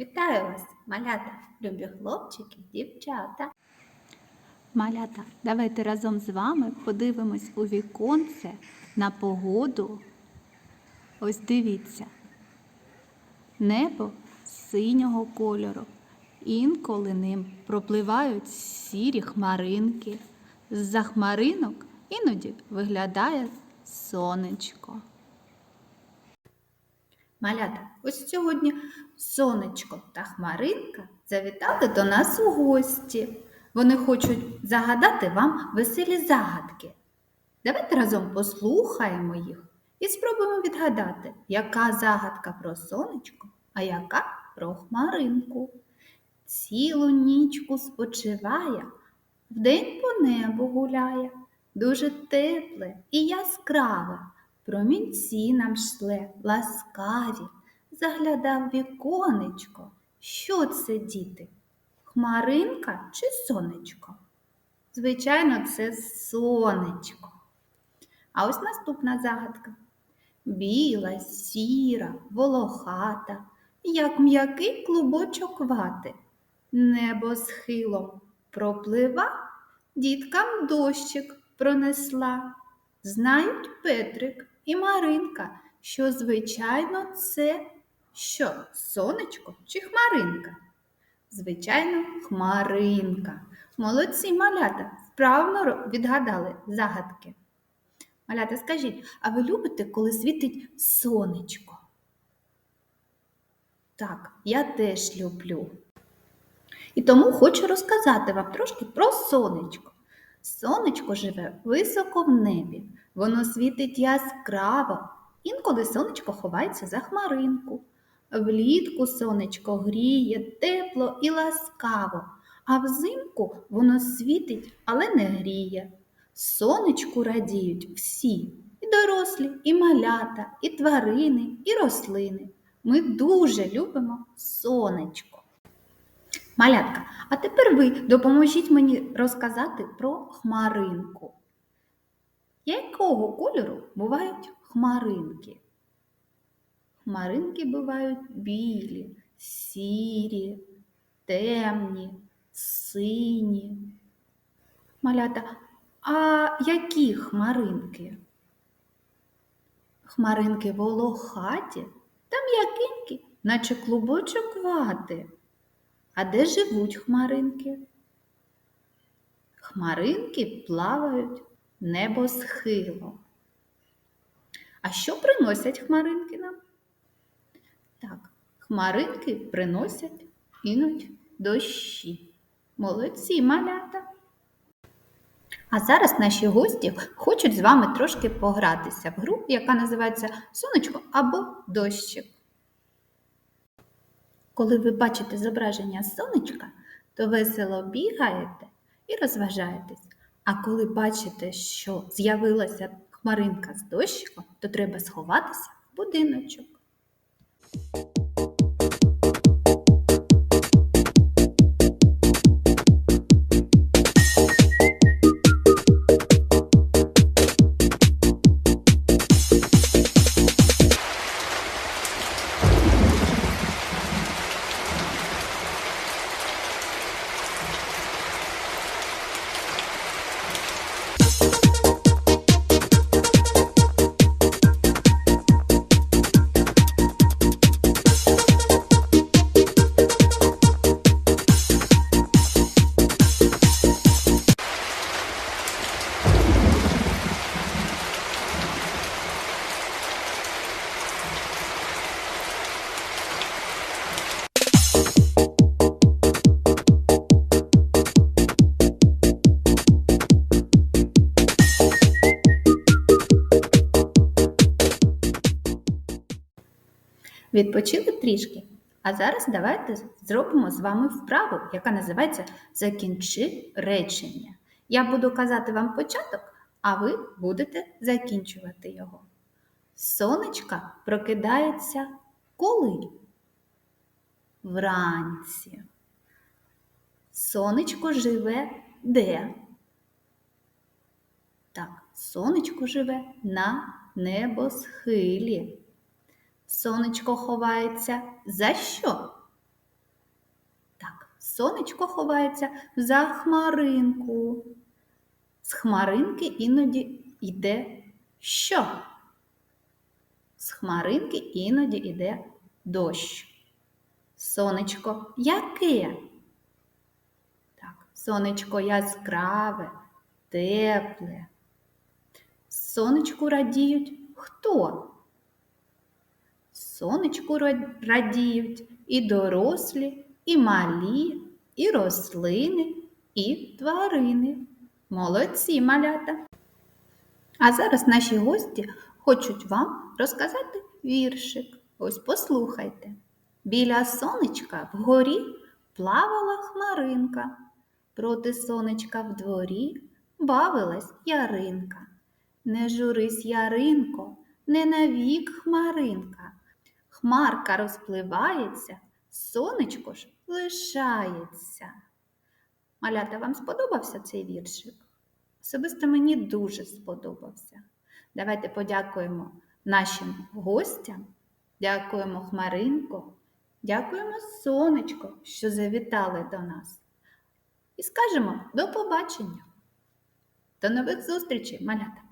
Вітаю вас, малята, любі хлопчики, дівчата. Малята, давайте разом з вами подивимось у віконце на погоду. Ось дивіться. Небо синього кольору. Інколи ним пропливають сірі хмаринки. З-за хмаринок іноді виглядає сонечко. Малята, ось сьогодні сонечко та хмаринка завітали до нас у гості. Вони хочуть загадати вам веселі загадки. Давайте разом послухаємо їх і спробуємо відгадати, яка загадка про сонечко, а яка про хмаринку. Цілу нічку спочиває, вдень по небу гуляє, дуже тепле і яскраве. Промінці нам шле ласкаві, заглядав віконечко. Що це, діти? Хмаринка чи сонечко? Звичайно, це сонечко. А ось наступна загадка. Біла, сіра, волохата, як м'який клубочок вати. Небо схилом проплива, діткам дощик пронесла. Знають Петрик і Маринка, що, звичайно, це що, сонечко чи хмаринка? Звичайно, хмаринка. Молодці малята, вправно відгадали загадки. Малята, скажіть, а ви любите, коли світить сонечко? Так, я теж люблю. І тому хочу розказати вам трошки про сонечко. Сонечко живе високо в небі, воно світить яскраво. Інколи сонечко ховається за хмаринку. Влітку сонечко гріє тепло і ласкаво, а взимку воно світить, але не гріє. Сонечку радіють всі і дорослі, і малята, і тварини, і рослини. Ми дуже любимо сонечко. Малятка, а тепер ви допоможіть мені розказати про хмаринку. Якого кольору бувають хмаринки? Хмаринки бувають білі, сірі, темні, сині. Малята, а які хмаринки? Хмаринки волохаті та м'якенькі, наче клубочок вати. А де живуть хмаринки? Хмаринки плавають небосхилом. А що приносять хмаринки нам? Так, хмаринки приносять іноді дощі. Молодці малята. А зараз наші гості хочуть з вами трошки погратися в гру, яка називається Сонечко або дощик. Коли ви бачите зображення сонечка, то весело бігаєте і розважаєтесь. А коли бачите, що з'явилася хмаринка з дощиком, то треба сховатися в будиночок. Відпочили трішки. А зараз давайте зробимо з вами вправу, яка називається Закінчи речення. Я буду казати вам початок, а ви будете закінчувати його. Сонечка прокидається коли? Вранці. Сонечко живе де? Так, сонечко живе на небосхилі. Сонечко ховається за що? Так, Сонечко ховається за хмаринку. З хмаринки іноді йде що? З хмаринки іноді йде дощ. Сонечко яке? Так, сонечко яскраве, тепле. Сонечку радіють хто? Сонечку радіють і дорослі, і малі, і рослини, і тварини. Молодці малята! А зараз наші гості хочуть вам розказати віршик. Ось послухайте. Біля сонечка вгорі плавала хмаринка. Проти сонечка в дворі бавилась яринка. Не журись, яринко, не навік хмаринка. Хмарка розпливається, сонечко ж лишається. Малята, вам сподобався цей віршик? Особисто мені дуже сподобався. Давайте подякуємо нашим гостям, дякуємо Хмаринко, дякуємо сонечко, що завітали до нас. І скажемо до побачення. До нових зустрічей, малята!